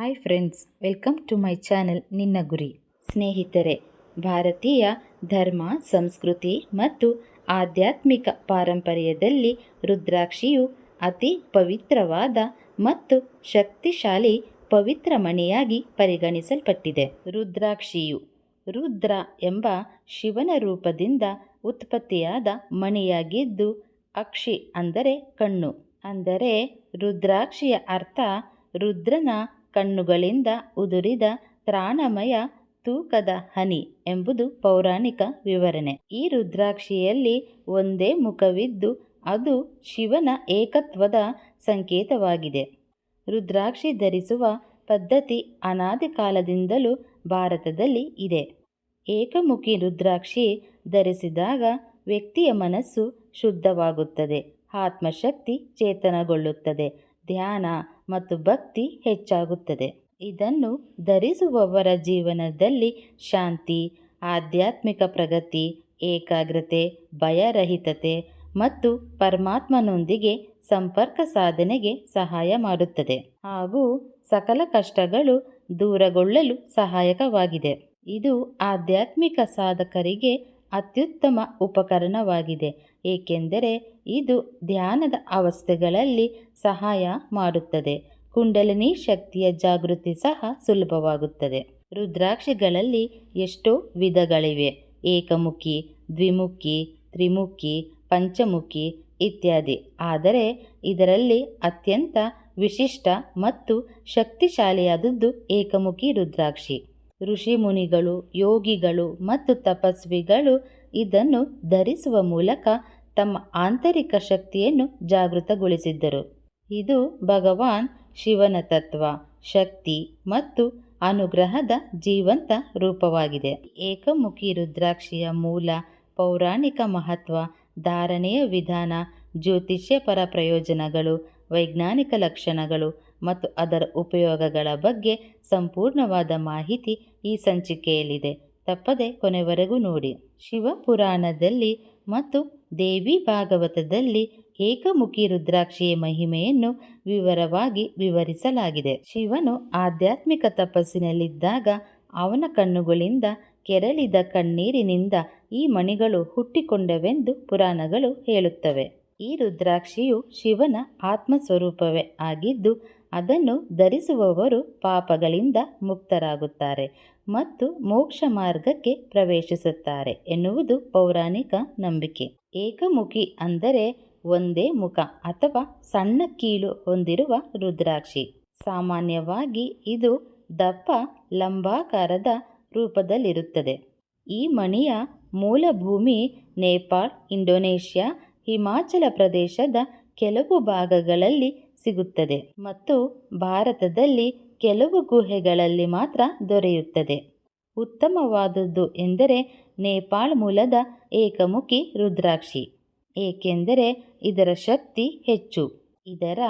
Hi friends welcome to my channel ನಿನ್ನ ಗುರಿ ಸ್ನೇಹಿತರೆ, ಭಾರತೀಯ ಧರ್ಮ, ಸಂಸ್ಕೃತಿ ಮತ್ತು ಆಧ್ಯಾತ್ಮಿಕ ಪಾರಂಪರ್ಯದಲ್ಲಿ ರುದ್ರಾಕ್ಷಿಯು ಅತಿ ಪವಿತ್ರವಾದ ಮತ್ತು ಶಕ್ತಿಶಾಲಿ ಪವಿತ್ರ ಮಣಿಯಾಗಿ ಪರಿಗಣಿಸಲ್ಪಟ್ಟಿದೆ. ರುದ್ರಾಕ್ಷಿಯು ರುದ್ರ ಎಂಬ ಶಿವನ ರೂಪದಿಂದ ಉತ್ಪತ್ತಿಯಾದ ಮಣಿಯಾಗಿದ್ದು ಅಕ್ಷಿ ಅಂದರೆ ಕಣ್ಣು. ಅಂದರೆ ರುದ್ರಾಕ್ಷಿಯ ಅರ್ಥ ರುದ್ರನ ಕಣ್ಣುಗಳಿಂದ ಉದುರಿದ ತ್ರಾಣಮಯ ತೂಕದ ಹನಿ ಎಂಬುದು ಪೌರಾಣಿಕ ವಿವರಣೆ. ಈ ರುದ್ರಾಕ್ಷಿಯಲ್ಲಿ ಒಂದೇ ಮುಖವಿದ್ದು ಅದು ಶಿವನ ಏಕತ್ವದ ಸಂಕೇತವಾಗಿದೆ. ರುದ್ರಾಕ್ಷಿ ಧರಿಸುವ ಪದ್ಧತಿ ಅನಾದಿ ಕಾಲದಿಂದಲೂ ಭಾರತದಲ್ಲಿ ಇದೆ. ಏಕಮುಖಿ ರುದ್ರಾಕ್ಷಿ ಧರಿಸಿದಾಗ ವ್ಯಕ್ತಿಯ ಮನಸ್ಸು ಶುದ್ಧವಾಗುತ್ತದೆ, ಆತ್ಮಶಕ್ತಿ ಚೇತನಗೊಳ್ಳುತ್ತದೆ, ಧ್ಯಾನ ಮತ್ತು ಭಕ್ತಿ ಹೆಚ್ಚಾಗುತ್ತದೆ. ಇದನ್ನು ಧರಿಸುವವರ ಜೀವನದಲ್ಲಿ ಶಾಂತಿ, ಆಧ್ಯಾತ್ಮಿಕ ಪ್ರಗತಿ, ಏಕಾಗ್ರತೆ, ಭಯರಹಿತತೆ ಮತ್ತು ಪರಮಾತ್ಮನೊಂದಿಗೆ ಸಂಪರ್ಕ ಸಾಧನೆಗೆ ಸಹಾಯ ಮಾಡುತ್ತದೆ ಹಾಗೂ ಸಕಲ ಕಷ್ಟಗಳು ದೂರಗೊಳ್ಳಲು ಸಹಾಯಕವಾಗಿದೆ. ಇದು ಆಧ್ಯಾತ್ಮಿಕ ಸಾಧಕರಿಗೆ ಅತ್ಯುತ್ತಮ ಉಪಕರಣವಾಗಿದೆ, ಏಕೆಂದರೆ ಇದು ಧ್ಯಾನದ ಅವಸ್ಥೆಗಳಲ್ಲಿ ಸಹಾಯ ಮಾಡುತ್ತದೆ. ಕುಂಡಲಿನಿ ಶಕ್ತಿಯ ಜಾಗೃತಿ ಸಹ ಸುಲಭವಾಗುತ್ತದೆ. ರುದ್ರಾಕ್ಷಿಗಳಲ್ಲಿ ಎಷ್ಟೋ ವಿಧಗಳಿವೆ. ಏಕಮುಖಿ, ದ್ವಿಮುಖಿ, ತ್ರಿಮುಖಿ, ಪಂಚಮುಖಿ ಇತ್ಯಾದಿ. ಆದರೆ ಇದರಲ್ಲಿ ಅತ್ಯಂತ ವಿಶಿಷ್ಟ ಮತ್ತು ಶಕ್ತಿಶಾಲಿಯಾದದ್ದು ಏಕಮುಖಿ ರುದ್ರಾಕ್ಷಿ. ಋಷಿ ಮುನಿಗಳು ಯೋಗಿಗಳು ಮತ್ತು ತಪಸ್ವಿಗಳು ಇದನ್ನು ಧರಿಸುವ ಮೂಲಕ ತಮ್ಮ ಆಂತರಿಕ ಶಕ್ತಿಯನ್ನು ಜಾಗೃತಗೊಳಿಸಿದ್ದರು. ಇದು ಭಗವಾನ್ ಶಿವನ ತತ್ವ, ಶಕ್ತಿ ಮತ್ತು ಅನುಗ್ರಹದ ಜೀವಂತ ರೂಪವಾಗಿದೆ. ಏಕಮುಖಿ ರುದ್ರಾಕ್ಷಿಯ ಮೂಲ ಪೌರಾಣಿಕ ಮಹತ್ವ, ಧಾರಣೆಯ ವಿಧಾನ ಜ್ಯೋತಿಷ್ಯಪರ ಪ್ರಯೋಜನಗಳು ವೈಜ್ಞಾನಿಕ ಲಕ್ಷಣಗಳು ಮತ್ತು ಅದರ ಉಪಯೋಗಗಳ ಬಗ್ಗೆ ಸಂಪೂರ್ಣವಾದ ಮಾಹಿತಿ ಈ ಸಂಚಿಕೆಯಲ್ಲಿದೆ. ತಪ್ಪದೆ ಕೊನೆವರೆಗೂ ನೋಡಿ. ಶಿವಪುರಾಣದಲ್ಲಿ ಮತ್ತು ದೇವಿ ಭಾಗವತದಲ್ಲಿ ಏಕಮುಖಿ ರುದ್ರಾಕ್ಷಿಯ ಮಹಿಮೆಯನ್ನು ವಿವರವಾಗಿ ವಿವರಿಸಲಾಗಿದೆ. ಶಿವನು ಆಧ್ಯಾತ್ಮಿಕ ತಪಸ್ಸಿನಲ್ಲಿದ್ದಾಗ ಅವನ ಕಣ್ಣುಗಳಿಂದ ಕೆರಳಿದ ಕಣ್ಣೀರಿನಿಂದ ಈ ಮಣಿಗಳು ಹುಟ್ಟಿಕೊಂಡವೆಂದು ಪುರಾಣಗಳು ಹೇಳುತ್ತವೆ. ಈ ರುದ್ರಾಕ್ಷಿಯು ಶಿವನ ಆತ್ಮಸ್ವರೂಪವೇ ಆಗಿದ್ದು ಅದನ್ನು ಧರಿಸುವವರು ಪಾಪಗಳಿಂದ ಮುಕ್ತರಾಗುತ್ತಾರೆ ಮತ್ತು ಮೋಕ್ಷ ಮಾರ್ಗಕ್ಕೆ ಪ್ರವೇಶಿಸುತ್ತಾರೆ ಎನ್ನುವುದು ಪೌರಾಣಿಕ ನಂಬಿಕೆ. ಏಕಮುಖಿ ಅಂದರೆ ಒಂದೇ ಮುಖ ಅಥವಾ ಸಣ್ಣ ಕೀಲು ಹೊಂದಿರುವ ರುದ್ರಾಕ್ಷಿ. ಸಾಮಾನ್ಯವಾಗಿ ಇದು ದಪ್ಪ, ಲಂಬಾಕಾರದ ರೂಪದಲ್ಲಿರುತ್ತದೆ. ಈ ಮಣಿಯ ಮೂಲ ಭೂಮಿ ನೇಪಾಳ್, ಇಂಡೋನೇಷ್ಯಾ, ಹಿಮಾಚಲ ಪ್ರದೇಶದ ಕೆಲವು ಭಾಗಗಳಲ್ಲಿ ಸಿಗುತ್ತದೆ ಮತ್ತು ಭಾರತದಲ್ಲಿ ಕೆಲವು ಗುಹೆಗಳಲ್ಲಿ ಮಾತ್ರ ದೊರೆಯುತ್ತದೆ. ಉತ್ತಮವಾದದ್ದು ಎಂದರೆ ನೇಪಾಳ್ ಮೂಲದ ಏಕಮುಖಿ ರುದ್ರಾಕ್ಷಿ, ಏಕೆಂದರೆ ಇದರ ಶಕ್ತಿ ಹೆಚ್ಚು. ಇದರ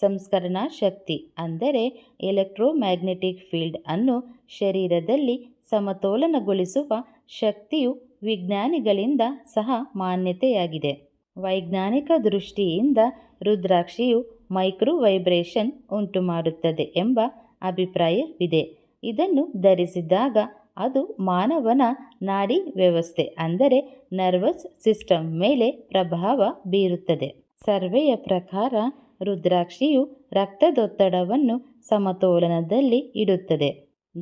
ಸಂಸ್ಕರಣಾ ಶಕ್ತಿ ಅಂದರೆ ಎಲೆಕ್ಟ್ರೋಮ್ಯಾಗ್ನೆಟಿಕ್ ಫೀಲ್ಡ್ ಅನ್ನು ಶರೀರದಲ್ಲಿ ಸಮತೋಲನಗೊಳಿಸುವ ಶಕ್ತಿಯು ವಿಜ್ಞಾನಿಗಳಿಂದ ಸಹ ಮಾನ್ಯತೆಯಾಗಿದೆ. ವೈಜ್ಞಾನಿಕ ದೃಷ್ಟಿಯಿಂದ ರುದ್ರಾಕ್ಷಿಯು ಮೈಕ್ರೋ ವೈಬ್ರೇಷನ್ ಉಂಟುಮಾಡುತ್ತದೆ ಎಂಬ ಅಭಿಪ್ರಾಯವಿದೆ. ಇದನ್ನು ಧರಿಸಿದಾಗ ಅದು ಮಾನವನ ನಾಡಿ ವ್ಯವಸ್ಥೆ ಅಂದರೆ ನರ್ವಸ್ ಸಿಸ್ಟಮ್ ಮೇಲೆ ಪ್ರಭಾವ ಬೀರುತ್ತದೆ. ಸರ್ವೆಯ ಪ್ರಕಾರ ರುದ್ರಾಕ್ಷಿಯು ರಕ್ತದೊತ್ತಡವನ್ನು ಸಮತೋಲನದಲ್ಲಿ ಇಡುತ್ತದೆ.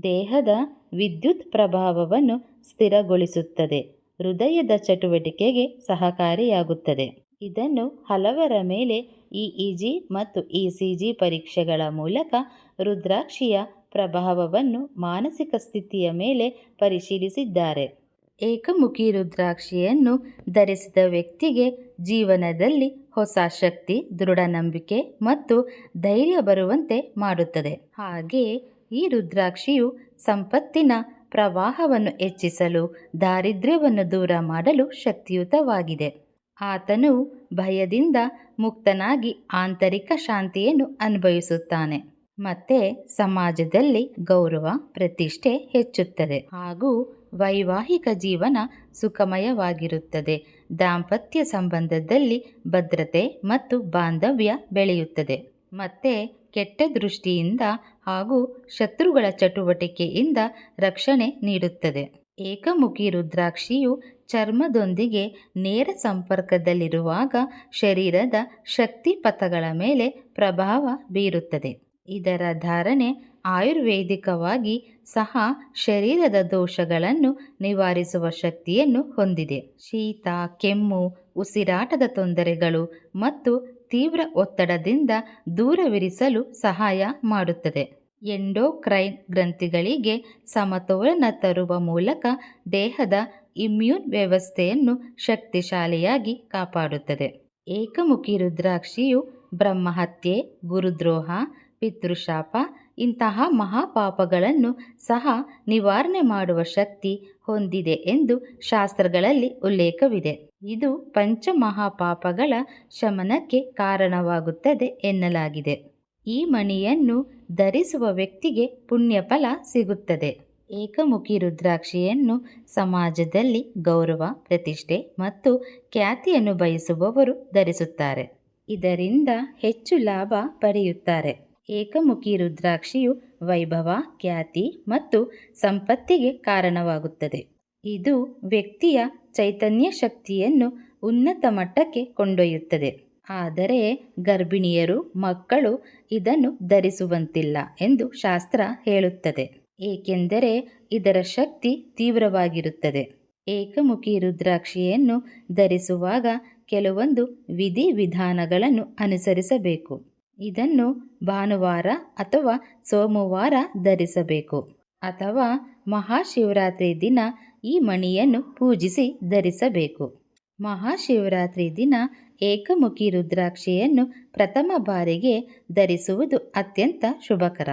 ದೇಹದ ವಿದ್ಯುತ್ ಪ್ರಭಾವವನ್ನು ಸ್ಥಿರಗೊಳಿಸುತ್ತದೆ. ಹೃದಯದ ಚಟುವಟಿಕೆಗೆ ಸಹಕಾರಿಯಾಗುತ್ತದೆ. ಇದನ್ನು ಹಲವರ ಮೇಲೆ ಇಇಜಿ ಮತ್ತು ಇಸಿಜಿ ಪರೀಕ್ಷೆಗಳ ಮೂಲಕ ರುದ್ರಾಕ್ಷಿಯ ಪ್ರಭಾವವನ್ನು ಮಾನಸಿಕ ಸ್ಥಿತಿಯ ಮೇಲೆ ಪರಿಶೀಲಿಸಿದ್ದಾರೆ. ಏಕಮುಖಿ ರುದ್ರಾಕ್ಷಿಯನ್ನು ಧರಿಸಿದ ವ್ಯಕ್ತಿಗೆ ಜೀವನದಲ್ಲಿ ಹೊಸ ಶಕ್ತಿ ದೃಢ ನಂಬಿಕೆ ಮತ್ತು ಧೈರ್ಯ ಬರುವಂತೆ ಮಾಡುತ್ತದೆ. ಹಾಗೆಯೇ ಈ ರುದ್ರಾಕ್ಷಿಯು ಸಂಪತ್ತಿನ ಪ್ರವಾಹವನ್ನು ಹೆಚ್ಚಿಸಲು, ದಾರಿದ್ರ್ಯವನ್ನು ದೂರ ಮಾಡಲು ಶಕ್ತಿಯುತವಾಗಿದೆ. ಆತನು ಭಯದಿಂದ ಮುಕ್ತನಾಗಿ ಆಂತರಿಕ ಶಾಂತಿಯನ್ನು ಅನುಭವಿಸುತ್ತಾನೆ. ಮತ್ತೆ ಸಮಾಜದಲ್ಲಿ ಗೌರವ, ಪ್ರತಿಷ್ಠೆ ಹೆಚ್ಚುತ್ತದೆ ಹಾಗೂ ವೈವಾಹಿಕ ಜೀವನ ಸುಖಮಯವಾಗಿರುತ್ತದೆ. ದಾಂಪತ್ಯ ಸಂಬಂಧದಲ್ಲಿ ಭದ್ರತೆ ಮತ್ತು ಬಾಂಧವ್ಯ ಬೆಳೆಯುತ್ತದೆ. ಮತ್ತೆ ಕೆಟ್ಟ ದೃಷ್ಟಿಯಿಂದ ಹಾಗೂ ಶತ್ರುಗಳ ಚಟುವಟಿಕೆಯಿಂದ ರಕ್ಷಣೆ ನೀಡುತ್ತದೆ. ಏಕಮುಖಿ ರುದ್ರಾಕ್ಷಿಯು ಚರ್ಮದೊಂದಿಗೆ ನೇರ ಸಂಪರ್ಕದಲ್ಲಿರುವಾಗ ಶರೀರದ ಶಕ್ತಿ ಪಥಗಳ ಮೇಲೆ ಪ್ರಭಾವ ಬೀರುತ್ತದೆ. ಇದರ ಧಾರಣೆ ಆಯುರ್ವೇದಿಕವಾಗಿ ಸಹ ಶರೀರದ ದೋಷಗಳನ್ನು ನಿವಾರಿಸುವ ಶಕ್ತಿಯನ್ನು ಹೊಂದಿದೆ. ಶೀತ, ಕೆಮ್ಮು, ಉಸಿರಾಟದ ತೊಂದರೆಗಳು ಮತ್ತು ತೀವ್ರ ಒತ್ತಡದಿಂದ ದೂರವಿರಿಸಲು ಸಹಾಯ ಮಾಡುತ್ತದೆ. ಎಂಡೋಕ್ರೈನ್ ಗ್ರಂಥಿಗಳಿಗೆ ಸಮತೋಲನ ತರುವ ಮೂಲಕ ದೇಹದ ಇಮ್ಯೂನ್ ವ್ಯವಸ್ಥೆಯನ್ನು ಶಕ್ತಿಶಾಲಿಯಾಗಿ ಕಾಪಾಡುತ್ತದೆ. ಏಕಮುಖಿ ರುದ್ರಾಕ್ಷಿಯು ಬ್ರಹ್ಮಹತ್ಯೆ, ಗುರುದ್ರೋಹ, ಪಿತೃಶಾಪ ಇಂತಹ ಮಹಾಪಾಪಗಳನ್ನು ಸಹ ನಿವಾರಣೆ ಮಾಡುವ ಶಕ್ತಿ ಹೊಂದಿದೆ ಎಂದು ಶಾಸ್ತ್ರಗಳಲ್ಲಿ ಉಲ್ಲೇಖವಿದೆ. ಇದು ಪಂಚಮಹಾಪಾಪಗಳ ಶಮನಕ್ಕೆ ಕಾರಣವಾಗುತ್ತದೆ ಎನ್ನಲಾಗಿದೆ. ಈ ಮಣಿಯನ್ನು ಧರಿಸುವ ವ್ಯಕ್ತಿಗೆ ಪುಣ್ಯಫಲ ಸಿಗುತ್ತದೆ. ಏಕಮುಖಿ ರುದ್ರಾಕ್ಷಿಯನ್ನು ಸಮಾಜದಲ್ಲಿ ಗೌರವ, ಪ್ರತಿಷ್ಠೆ ಮತ್ತು ಖ್ಯಾತಿಯನ್ನು ಬಯಸುವವರು ಧರಿಸುತ್ತಾರೆ. ಇದರಿಂದ ಹೆಚ್ಚು ಲಾಭ ಪಡೆಯುತ್ತಾರೆ. ಏಕಮುಖಿ ರುದ್ರಾಕ್ಷಿಯು ವೈಭವ, ಖ್ಯಾತಿ ಮತ್ತು ಸಂಪತ್ತಿಗೆ ಕಾರಣವಾಗುತ್ತದೆ. ಇದು ವ್ಯಕ್ತಿಯ ಚೈತನ್ಯ ಶಕ್ತಿಯನ್ನು ಉನ್ನತ ಮಟ್ಟಕ್ಕೆ ಕೊಂಡೊಯ್ಯುತ್ತದೆ. ಆದರೆ ಗರ್ಭಿಣಿಯರು, ಮಕ್ಕಳು ಇದನ್ನು ಧರಿಸುವಂತಿಲ್ಲ ಎಂದು ಶಾಸ್ತ್ರ ಹೇಳುತ್ತದೆ. ಏಕೆಂದರೆ ಇದರ ಶಕ್ತಿ ತೀವ್ರವಾಗಿರುತ್ತದೆ. ಏಕಮುಖಿ ರುದ್ರಾಕ್ಷಿಯನ್ನು ಧರಿಸುವಾಗ ಕೆಲವೊಂದು ವಿಧಿವಿಧಾನಗಳನ್ನು ಅನುಸರಿಸಬೇಕು. ಇದನ್ನು ಭಾನುವಾರ ಅಥವಾ ಸೋಮವಾರ ಧರಿಸಬೇಕು. ಅಥವಾ ಮಹಾಶಿವರಾತ್ರಿ ದಿನ ಈ ಮಣಿಯನ್ನು ಪೂಜಿಸಿ ಧರಿಸಬೇಕು. ಮಹಾಶಿವರಾತ್ರಿ ದಿನ ಏಕಮುಖಿ ರುದ್ರಾಕ್ಷಿಯನ್ನು ಪ್ರಥಮ ಬಾರಿಗೆ ಧರಿಸುವುದು ಅತ್ಯಂತ ಶುಭಕರ.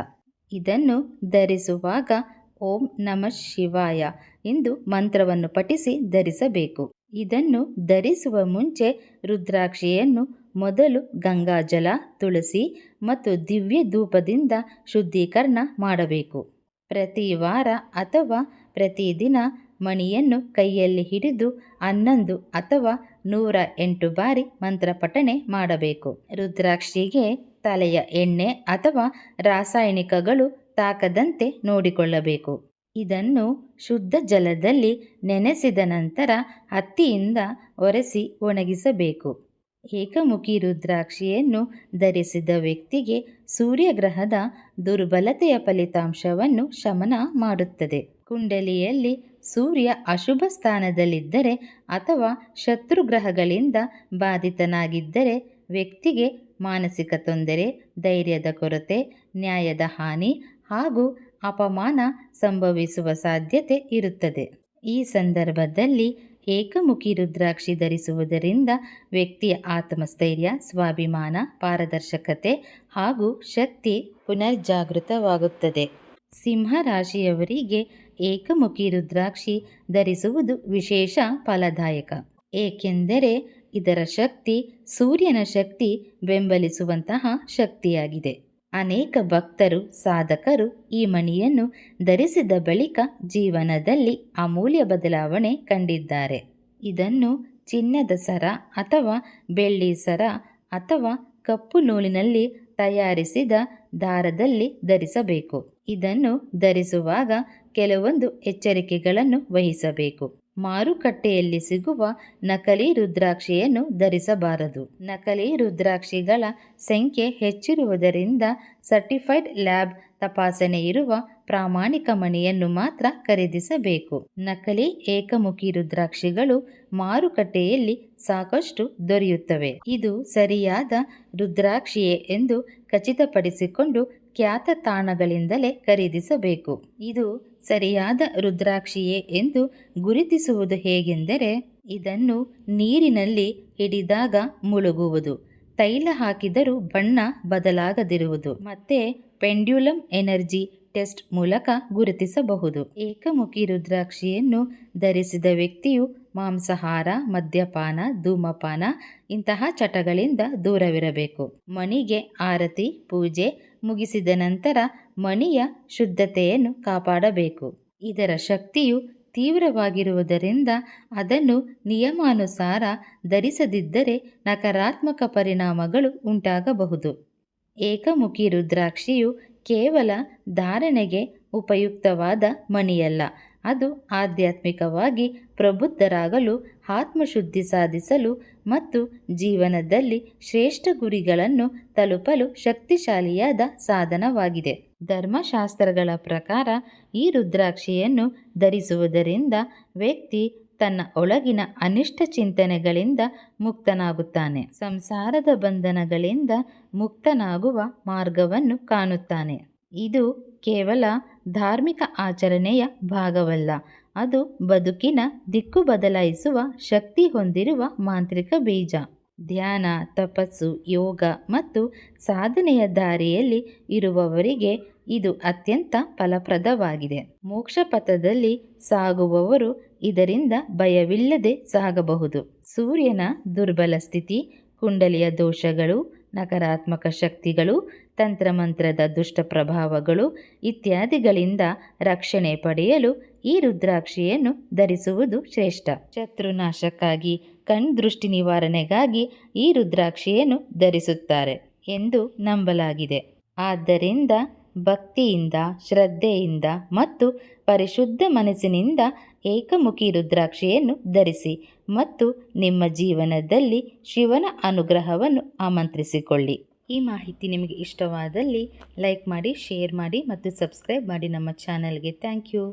ಇದನ್ನು ಧರಿಸುವಾಗ ಓಂ ನಮಃ ಶಿವಾಯ ಎಂದು ಮಂತ್ರವನ್ನು ಪಠಿಸಿ ಧರಿಸಬೇಕು. ಇದನ್ನು ಧರಿಸುವ ಮುಂಚೆ ರುದ್ರಾಕ್ಷಿಯನ್ನು ಮೊದಲು ಗಂಗಾಜಲ, ತುಳಸಿ ಮತ್ತು ದಿವ್ಯ ಧೂಪದಿಂದ ಶುದ್ಧೀಕರಣ ಮಾಡಬೇಕು. ಪ್ರತಿ ವಾರ ಅಥವಾ ಪ್ರತಿದಿನ ಮಣಿಯನ್ನು ಕೈಯಲ್ಲಿ ಹಿಡಿದು ಹನ್ನೊಂದು ಅಥವಾ ನೂರ ಎಂಟು ಬಾರಿ ಮಂತ್ರಪಠಣೆ ಮಾಡಬೇಕು. ರುದ್ರಾಕ್ಷಿಗೆ ತಲೆಯ ಎಣ್ಣೆ ಅಥವಾ ರಾಸಾಯನಿಕಗಳು ತಾಕದಂತೆ ನೋಡಿಕೊಳ್ಳಬೇಕು. ಇದನ್ನು ಶುದ್ಧ ಜಲದಲ್ಲಿ ನೆನೆಸಿದ ನಂತರ ಹತ್ತಿಯಿಂದ ಒರೆಸಿ ಒಣಗಿಸಬೇಕು. ಏಕಮುಖಿ ರುದ್ರಾಕ್ಷಿಯನ್ನು ಧರಿಸಿದ ವ್ಯಕ್ತಿಗೆ ಸೂರ್ಯಗ್ರಹದ ದುರ್ಬಲತೆಯ ಫಲಿತಾಂಶವನ್ನು ಶಮನ ಮಾಡುತ್ತದೆ. ಕುಂಡಲಿಯಲ್ಲಿ ಸೂರ್ಯ ಅಶುಭ ಸ್ಥಾನದಲ್ಲಿದ್ದರೆ ಅಥವಾ ಶತ್ರುಗ್ರಹಗಳಿಂದ ಬಾಧಿತನಾಗಿದ್ದರೆ ವ್ಯಕ್ತಿಗೆ ಮಾನಸಿಕ ತೊಂದರೆ, ಧೈರ್ಯದ ಕೊರತೆ, ನ್ಯಾಯದ ಹಾನಿ ಹಾಗೂ ಅಪಮಾನ ಸಂಭವಿಸುವ ಸಾಧ್ಯತೆ ಇರುತ್ತದೆ. ಈ ಸಂದರ್ಭದಲ್ಲಿ ಏಕಮುಖಿ ರುದ್ರಾಕ್ಷಿ ಧರಿಸುವುದರಿಂದ ವ್ಯಕ್ತಿಯ ಆತ್ಮಸ್ಥೈರ್ಯ, ಸ್ವಾಭಿಮಾನ, ಪಾರದರ್ಶಕತೆ ಹಾಗೂ ಶಕ್ತಿ ಪುನರ್ಜಾಗೃತವಾಗುತ್ತದೆ. ಸಿಂಹರಾಶಿಯವರಿಗೆ ಏಕಮುಖಿ ರುದ್ರಾಕ್ಷಿ ಧರಿಸುವುದು ವಿಶೇಷ ಫಲದಾಯಕ. ಏಕೆಂದರೆ ಇದರ ಶಕ್ತಿ ಸೂರ್ಯನ ಶಕ್ತಿ ಬೆಂಬಲಿಸುವಂತಹ ಶಕ್ತಿಯಾಗಿದೆ. ಅನೇಕ ಭಕ್ತರು, ಸಾಧಕರು ಈ ಮಣಿಯನ್ನು ಧರಿಸಿದ ಬಳಿಕ ಜೀವನದಲ್ಲಿ ಅಮೂಲ್ಯ ಬದಲಾವಣೆ ಕಂಡಿದ್ದಾರೆ. ಇದನ್ನು ಚಿನ್ನದ ಸರ ಅಥವಾ ಬೆಳ್ಳಿ ಸರ ಅಥವಾ ಕಪ್ಪು ನೂಲಿನಲ್ಲಿ ತಯಾರಿಸಿದ ದಾರದಲ್ಲಿ ಧರಿಸಬೇಕು. ಇದನ್ನು ಧರಿಸುವಾಗ ಕೆಲವೊಂದು ಎಚ್ಚರಿಕೆಗಳನ್ನು ವಹಿಸಬೇಕು. ಮಾರುಕಟ್ಟೆಯಲ್ಲಿ ಸಿಗುವ ನಕಲಿ ರುದ್ರಾಕ್ಷಿಯನ್ನು ಧರಿಸಬಾರದು. ನಕಲಿ ರುದ್ರಾಕ್ಷಿಗಳ ಸಂಖ್ಯೆ ಹೆಚ್ಚಿರುವುದರಿಂದ ಸರ್ಟಿಫೈಡ್ ಲ್ಯಾಬ್ ತಪಾಸಣೆ ಇರುವ ಪ್ರಾಮಾಣಿಕ ಮಣಿಯನ್ನು ಮಾತ್ರ ಖರೀದಿಸಬೇಕು. ನಕಲಿ ಏಕಮುಖಿ ರುದ್ರಾಕ್ಷಿಗಳು ಮಾರುಕಟ್ಟೆಯಲ್ಲಿ ಸಾಕಷ್ಟು ದೊರೆಯುತ್ತವೆ. ಇದು ಸರಿಯಾದ ರುದ್ರಾಕ್ಷಿಯೇ ಎಂದು ಖಚಿತಪಡಿಸಿಕೊಂಡು ಖ್ಯಾತ ತಾಣಗಳಿಂದಲೇ ಖರೀದಿಸಬೇಕು. ಇದು ಸರಿಯಾದ ರುದ್ರಾಕ್ಷಿಯೇ ಎಂದು ಗುರುತಿಸುವುದು ಹೇಗೆಂದರೆ, ಇದನ್ನು ನೀರಿನಲ್ಲಿ ಹಿಡಿದಾಗ ಮುಳುಗುವುದು, ತೈಲ ಹಾಕಿದರೂ ಬಣ್ಣ ಬದಲಾಗದಿರುವುದು, ಮತ್ತೆ ಪೆಂಡ್ಯುಲಮ್ ಎನರ್ಜಿ ಟೆಸ್ಟ್ ಮೂಲಕ ಗುರುತಿಸಬಹುದು. ಏಕಮುಖಿ ರುದ್ರಾಕ್ಷಿಯನ್ನು ಧರಿಸಿದ ವ್ಯಕ್ತಿಯು ಮಾಂಸಾಹಾರ, ಮದ್ಯಪಾನ, ಧೂಮಪಾನ ಇಂತಹ ಚಟಗಳಿಂದ ದೂರವಿರಬೇಕು. ಮಣಿಗೆ ಆರತಿ, ಪೂಜೆ ಮುಗಿಸಿದ ನಂತರ ಮಣಿಯ ಶುದ್ಧತೆಯನ್ನು ಕಾಪಾಡಬೇಕು. ಇದರ ಶಕ್ತಿಯು ತೀವ್ರವಾಗಿರುವುದರಿಂದ ಅದನ್ನು ನಿಯಮಾನುಸಾರ ಧರಿಸದಿದ್ದರೆ ನಕಾರಾತ್ಮಕ ಪರಿಣಾಮಗಳು ಉಂಟಾಗಬಹುದು. ಏಕಮುಖಿ ರುದ್ರಾಕ್ಷಿಯು ಕೇವಲ ಧಾರಣೆಗೆ ಉಪಯುಕ್ತವಾದ ಮಣಿಯಲ್ಲ, ಅದು ಆಧ್ಯಾತ್ಮಿಕವಾಗಿ ಪ್ರಬುದ್ಧರಾಗಲು ಆತ್ಮಶುದ್ಧಿ ಸಾಧಿಸಲು ಮತ್ತು ಜೀವನದಲ್ಲಿ ಶ್ರೇಷ್ಠ ಗುರಿಗಳನ್ನು ತಲುಪಲು ಶಕ್ತಿಶಾಲಿಯಾದ ಸಾಧನವಾಗಿದೆ. ಧರ್ಮಶಾಸ್ತ್ರಗಳ ಪ್ರಕಾರ ಈ ರುದ್ರಾಕ್ಷಿಯನ್ನು ಧರಿಸುವುದರಿಂದ ವ್ಯಕ್ತಿ ತನ್ನ ಒಳಗಿನ ಅನಿಷ್ಟ ಚಿಂತನೆಗಳಿಂದ ಮುಕ್ತನಾಗುತ್ತಾನೆ. ಸಂಸಾರದ ಬಂಧನಗಳಿಂದ ಮುಕ್ತನಾಗುವ ಮಾರ್ಗವನ್ನು ಕಾಣುತ್ತಾನೆ. ಇದು ಕೇವಲ ಧಾರ್ಮಿಕ ಆಚರಣೆಯ ಭಾಗವಲ್ಲ. ಅದು ಬದುಕಿನ ದಿಕ್ಕು ಬದಲಾಯಿಸುವ ಶಕ್ತಿ ಹೊಂದಿರುವ ಮಾಂತ್ರಿಕ ಬೀಜ. ಧ್ಯಾನ, ತಪಸ್ಸು, ಯೋಗ ಮತ್ತು ಸಾಧನೆಯ ದಾರಿಯಲ್ಲಿ ಇರುವವರಿಗೆ ಇದು ಅತ್ಯಂತ ಫಲಪ್ರದವಾಗಿದೆ. ಮೋಕ್ಷ ಪಥದಲ್ಲಿ ಸಾಗುವವರು ಇದರಿಂದ ಭಯವಿಲ್ಲದೆ ಸಾಗಬಹುದು. ಸೂರ್ಯನ ದುರ್ಬಲ ಸ್ಥಿತಿ, ಕುಂಡಲಿಯ ದೋಷಗಳು ನಕಾರಾತ್ಮಕ ಶಕ್ತಿಗಳು, ತಂತ್ರಮಂತ್ರದ ದುಷ್ಟ ಪ್ರಭಾವಗಳು ಇತ್ಯಾದಿಗಳಿಂದ ರಕ್ಷಣೆ ಪಡೆಯಲು ಈ ರುದ್ರಾಕ್ಷಿಯನ್ನು ಧರಿಸುವುದು ಶ್ರೇಷ್ಠ. ಶತ್ರುನಾಶಕ್ಕಾಗಿ ಕಣ್ದೃಷ್ಟಿ ನಿವಾರಣೆಗಾಗಿ ಈ ರುದ್ರಾಕ್ಷಿಯನ್ನು ಧರಿಸುತ್ತಾರೆ ಎಂದು ನಂಬಲಾಗಿದೆ. ಆದ್ದರಿಂದ ಭಕ್ತಿಯಿಂದ, ಶ್ರದ್ಧೆಯಿಂದ ಮತ್ತು ಪರಿಶುದ್ಧ ಮನಸ್ಸಿನಿಂದ ಏಕಮುಖಿ ರುದ್ರಾಕ್ಷಿಯನ್ನು ಧರಿಸಿ ಮತ್ತು ನಿಮ್ಮ ಜೀವನದಲ್ಲಿ ಶಿವನ ಅನುಗ್ರಹವನ್ನು ಆಮಂತ್ರಿಸಿಕೊಳ್ಳಿ. ಈ ಮಾಹಿತಿ ನಿಮಗೆ ಇಷ್ಟವಾದಲ್ಲಿ ಲೈಕ್ ಮಾಡಿ, ಶೇರ್ ಮಾಡಿ ಮತ್ತು ಸಬ್ಸ್ಕ್ರೈಬ್ ಮಾಡಿ ನಮ್ಮ ಚಾನಲ್ಗೆ. Thank you.